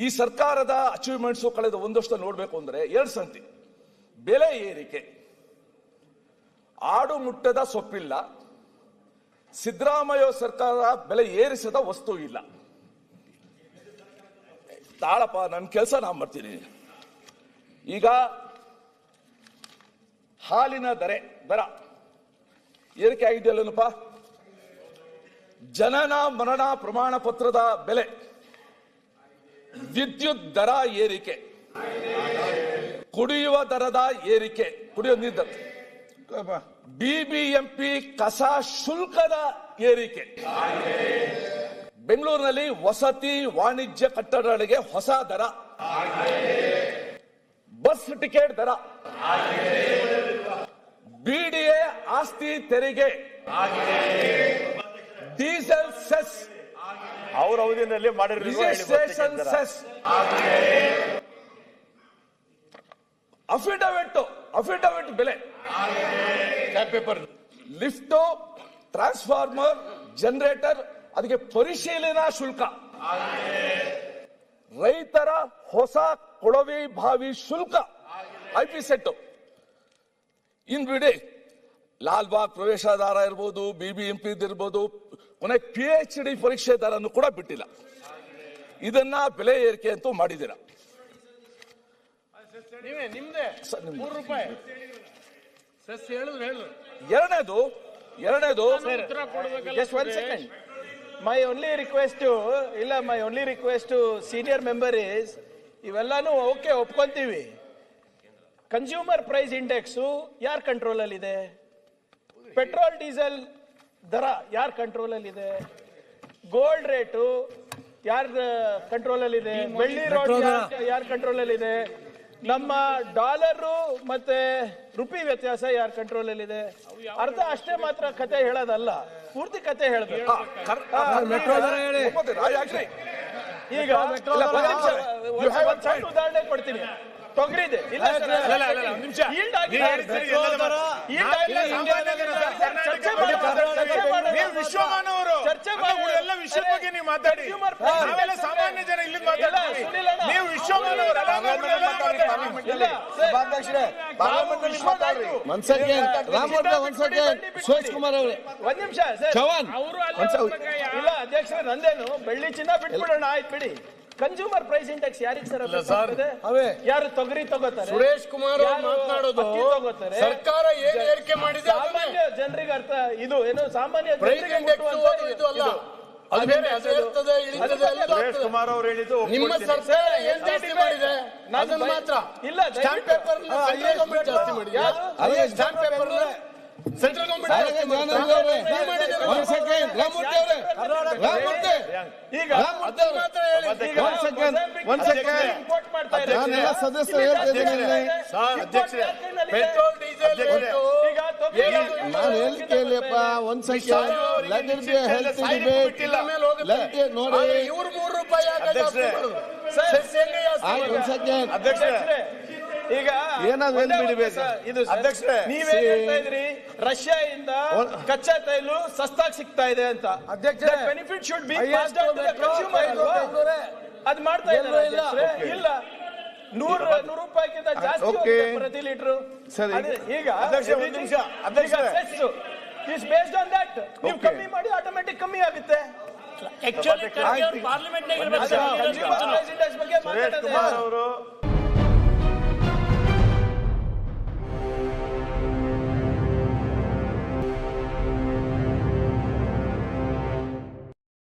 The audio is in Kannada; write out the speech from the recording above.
ಈ ಸರ್ಕಾರದ ಅಚೀವ್ಮೆಂಟ್ಸ್ ಕಳೆದ ಒಂದಷ್ಟು ನೋಡಬೇಕು ಅಂದ್ರೆ ಎರಡು ಸಂತಿ. ಬೆಲೆ ಏರಿಕೆ. ಆಡು ಮುಟ್ಟದ ಸೊಪ್ಪಿಲ್ಲ. ಸಿದ್ದರಾಮಯ್ಯ ಸರ್ಕಾರ ಬೆಲೆ ಏರಿಸದ ವಸ್ತು ಇಲ್ಲ. ತಾಳಪ್ಪ ನನ್ನ ಕೆಲಸ ನಾ ಮಾಡ್ತೀನಿ. ಈಗ ಹಾಲಿನ ದರೆ, ದರ. ಏರಿಕೆ ಆಗಿದೆಯಲ್ಲನಪ್ಪ? ಜನನ ಮರಣ ಪ್ರಮಾಣ ಪತ್ರದ ಬೆಲೆ. ವಿದ್ಯುತ್ ದರ ಏರಿಕೆ. ಕುಡಿಯುವ ದರದ ಏರಿಕೆ. ಕುಡಿಯುವ ನೀರು ಬಿಬಿಎಂಪಿ ಕಸ ಶುಲ್ಕದ ಏರಿಕೆ. ಬೆಂಗಳೂರಿನಲ್ಲಿ ವಸತಿ ವಾಣಿಜ್ಯ ಕಟ್ಟಡಗಳಿಗೆ ಹೊಸ ದರ. ಬಸ್ ಟಿಕೆಟ್ ದರ. ಬಿಡಿಎ ಆಸ್ತಿ ತೆರಿಗೆ. ಡೀಸೆಲ್ ಸೆಸ್ ಅವ್ರ ಅವಧಿನಲ್ಲಿ ಅಫಿಡವಿಟ್ ಅಫಿಡವಿಟ್ ಬೆಲೆ. ಪೇಪರ್ ಲಿಫ್ಟ್ ಟ್ರಾನ್ಸ್ಫಾರ್ಮರ್ ಜನರೇಟರ್ ಅದಕ್ಕೆ ಪರಿಶೀಲನಾ ಶುಲ್ಕ. ರೈತರ ಹೊಸ ಕೊಳವೆ ಬಾವಿ ಶುಲ್ಕ. ಐ ಪಿ ಸೆಟ್ ಇನ್ ಬಿಡಿ ಲಾಲ್ಬಾಗ್ ಪ್ರವೇಶಾಧಾರ ಇರ್ಬೋದು ಬಿಬಿಎಂಪಿ ಇರ್ಬೋದು ಕೊನೆ ಪಿ ಎಚ್ ಡಿ ಪರೀಕ್ಷೆ ದರನ್ನು ಕೂಡ ಬಿಟ್ಟಿಲ್ಲ. ಇದನ್ನ ಬೆಲೆ ಏರಿಕೆ ಅಂತೂ ಮಾಡಿದ್ದೀರಾ ನೀವೇ ನಿಮ್ದೇ? ಸರ್, ರೂಪಾಯಿ. ಸಸ್ ಹೇಳಿದ್ರು ಹೇಳಿದ್ರು. ಎರಡನೇದು ಎರಡನೇದು ಮೈ ಓನ್ಲಿ ರಿಕ್ವೆಸ್ಟ್ ಇಲ್ಲ my only request senior member is ಇವೆಲ್ಲಾನು okay ಒಪ್ಕೊಂತೀವಿ. ಕನ್ಸ್ಯೂಮರ್ ಪ್ರೈಸ್ ಇಂಡೆಕ್ಸ್ ಯಾರ ಕಂಟ್ರೋಲ್ ಅಲ್ಲಿ ಇದೆ ಪೆಟ್ರೋಲ್ ಡೀಸೆಲ್ ದರ ಯಾರ ಕಂಟ್ರೋಲ್ ಅಲ್ಲಿ ಇದೆ ಗೋಲ್ಡ್ ರೇಟು ಯಾರ ಕಂಟ್ರೋಲ್ ಅಲ್ಲಿ ಇದೆ ಬೆಳ್ಳಿ ರೋಡ್ ಯಾರ ಕಂಟ್ರೋಲ್ ಅಲ್ಲಿ ಇದೆ ನಮ್ಮ ಡಾಲರು ಮತ್ತೆ ರುಪಿ ವ್ಯತ್ಯಾಸ ಯಾರ ಕಂಟ್ರೋಲ್ ಅಲ್ಲಿ ಇದೆ ಅರ್ಧ ಅಷ್ಟೇ ಮಾತ್ರ ಕತೆ ಹೇಳೋದಲ್ಲ ಪೂರ್ತಿ ಕತೆ ಹೇಳ್ಬೇಕು? ಈಗ ಒಂದ್ ಉದಾಹರಣೆ ಕೊಡ್ತೀನಿ. ತೊಗರಿದೆ. ಇಲ್ಲ ಚರ್ಚೆ ಮಾಡೋಣ, ಚರ್ಚೆ ಮಾಡೋಣ. ನೀವು ವಿಶ್ವಮಾನವರು. ಎಲ್ಲ ವಿಷಯದ ಬಗ್ಗೆ ನೀವು ಮಾತಾಡಿ. ನಾವೆಲ್ಲ ಸಾಮಾನ್ಯ ಜನ ಇಲ್ಲಿ ಮಾತಾಡ್ತೀವಿ. ನೀವು ವಿಶ್ವಮಾನವರು ಅಲ್ಲ, ನಾವು ಉಳಿದೆಲ್ಲ ಮಾತಾಡ್ತೀವಿ. ಇಲ್ಲ, ಸರ್, ನಾವು ವಿಶ್ವನಾಯ್ತು. ಒಂದ್ ಸೆಕೆಂಡ್ ರಾಮೋರ್ಗ ಒಂದ್ ಸೆಕೆಂಡ್ ಸುರೇಶ್ ಕುಮಾರ್ ಅವರೇ. ಒಂದ್ ನಿಮಿಷ ಸರ್. ಚವಾನ್ ಇಲ್ಲ ಅಧ್ಯಕ್ಷರೇ ನಂದೇನು? ಬೆಳ್ಳಿ ಚಿನ್ನ ಬಿಟ್ಬಿಡೋಣ ಆಯ್ತು ಬಿಡಿ. ಕನ್ಸ್ಯೂಮರ್ ಪ್ರೈಸ್ ಇಂಡೆಕ್ಸ್ ಯಾರಿಗೆ ಸರ್? ಅವೇ. ಯಾರು ತೊಗರಿ ತಗೋತಾರೆ? ಸುರೇಶ್ ಕುಮಾರ್ ಅವ್ರು ಮಾತನಾಡೋದು? ಸರ್ಕಾರ ಏನ್ ಏರಿಕೆ ಮಾಡಿದೆ. ಸಾಮಾನ್ಯ ಜನರಿಗೆ ಅರ್ಥ ಇದು ಏನು ಸಾಮಾನ್ಯ ಪ್ರೈಸ್ ಇಂಡೆಕ್ಸ್ ಇದು ಅಲ್ಲ. ಅದು ಬೇರೆ ಅದು ಇರ್ತದೆ ಇಳಿತದೆ ಸುರೇಶ್ ಕುಮಾರ್ ಅವ್ರು ಹೇಳಿದ್ದು ನಿಮ್ಮ ಒಪ್ಕೊಳ್ತೀನಿ. ಸರ್ಕಾರ ಏನ್ ಜಾಸ್ತಿ ಮಾಡಿದೆ? ಅದನ್ನ ಮಾತ್ರ. ಇಲ್ಲ, ಸ್ಟಾಂಪ್ ಪೇಪರ್ ಜಾಸ್ತಿ ಮಾಡಿದೆ. ಅದೇ ಸ್ಟಾಂಪ್ ಪೇಪರ್ ಸೆಂಟ್ರಲ್ ಗೌರ್ಮೆಂಟ್ ಜಾಸ್ತಿ ಮಾಡಿದೆ. ಜ್ಞಾನೇಂದ್ರ ಅವರೇ ನೀವು ಮಾಡಿದ್ದೀರಲ್ಲ. ಒಂದ್ ಸೆಕೆಂಡ್ ರಾಮಮೂರ್ತಿ ಅವರೇ ರಾಮಮೂರ್ತಿ ಈಗ ರಾಮಮೂರ್ತಿ ಈಗ ಒಂದ್ ಇದ್ದಾರೆ. ನಾನೆಲ್ಲ ಸದಸ್ಯರು ಅಧ್ಯಕ್ಷರೇ, ಪೆಟ್ರೋಲ್ ಡೀಸೆಲ್ ಈಗ ನಾನು ಹೇಳಿ ಕೇಳಿಯಪ್ಪ ಒಂದ್ second let it be health debate. Let it ನೋಡಿ ಇವ್ರು ಮೂರು ರೂಪಾಯಿ ಅಧ್ಯಕ್ಷರೇ. ಒಂದ್ ಸೆಕೆಂಡ್ ಅಧ್ಯಕ್ಷರೇ, ಈಗ ಏನಾದ್ರು ಬಿಡಬೇಕು ಇದು ಅಧ್ಯಕ್ಷರೇ. ನೀವೇನ್ ಹೇಳ್ತಾ ಇದ್ರಿ? ರಷ್ಯಾ ಇಂದ ಕಚ್ಚಾ ತೈಲು ಸಸ್ತಾಗಿ ಸಿಗ್ತಾ ಇದೆ ಅಂತ. ಬೆನಿಫಿಟ್ ಶುಡ್ ಬಿ ಅದ್ ಮಾಡ್ತಾ ಇದ್ದಾರೆ ಅಧ್ಯಕ್ಷರೇ. ಇಲ್ಲ. ನೂರು ನೂರು ರೂಪಾಯಿಗಿಂತ ಜಾಸ್ತಿ ಪ್ರತಿ ಲೀಟರ್. ಸರಿ. ಈಗ ಅಧ್ಯಕ್ಷ ಒಂದು ನಿಮಿಷ. ಅಧ್ಯಕ್ಷರೇ. ಇಸ್ ಬೇಸ್ಡ್ ಆನ್ ದಟ್ ನೀವು ಕಮ್ಮಿ ಮಾಡಿ ಆಟೋಮ್ಯಾಟಿಕ್ ಕಮ್ಮಿ ಆಗುತ್ತೆ. ಆಕ್ಚುಲಿ index ಬಗ್ಗೆ ಮಾತಾಡೋದು ಅವರು